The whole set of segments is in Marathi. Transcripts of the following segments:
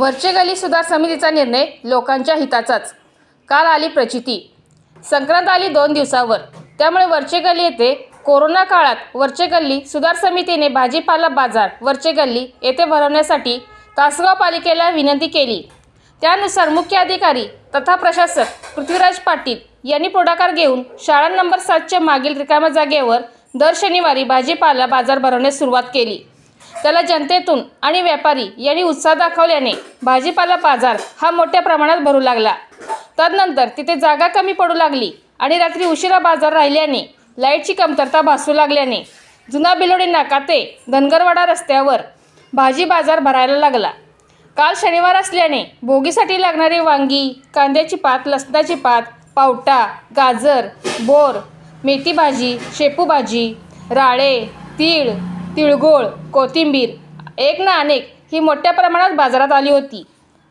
वरचे गली सुधार समितीचा निर्णय लोकांच्या हिताचाच. काल आली प्रचिती. संक्रांत आली दोन दिवसावर. त्यामुळे वरचे गल्ली येथे कोरोना काळात वरचे गल्ली सुधार समितीने भाजीपाला बाजार वरचे गल्ली येथे भरवण्यासाठी तासगाव पालिकेला विनंती केली. त्यानुसार मुख्य अधिकारी तथा प्रशासक पृथ्वीराज पाटील यांनी पुढाकार घेऊन शाळा नंबर सातच्या मागील रिकाम्या जागेवर दर शनिवारी भाजीपाला बाजार भरवण्यास सुरुवात केली. त्याला जनतेतून आणि व्यापारी यांनी उत्साह दाखवल्याने भाजीपाला बाजार हा मोठ्या प्रमाणात भरू लागला. तदनंतर तिथे जागा कमी पडू लागली आणि रात्री उशिरा बाजार राहिल्याने लाईटची कमतरता भासू लागल्याने जुना बिलोडी नाका ते धनगरवाडा रस्त्यावर भाजी बाजार भरायला लागला. काल शनिवार असल्याने भोगीसाठी लागणारी वांगी कांद्याची पात लसणाची पात पावटा गाजर बोर मेथी भाजी शेपू भाजी राळे तीळ तिळगोळ कोथिंबीर एक ना अनेक ही मोठ्या प्रमाणात बाजारात आली होती.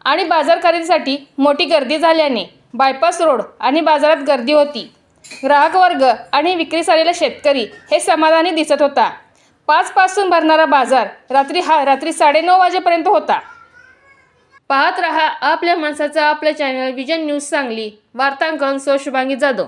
आणि बाजार खरेदीसाठी मोठी गर्दी झाल्याने बायपास रोड आणि बाजारात गर्दी होती. ग्राहक वर्ग आणि विक्रीस आलेला शेतकरी हे समाधानी दिसत होता. पाचपासून भरणारा बाजार रात्री हा रात्री साडेनऊ वाजेपर्यंत होता. पाहत रहा आपल्या माणसाचा आपलं चॅनल विजन न्यूज सांगली वार्तांकन सो शुभांगी जाधव.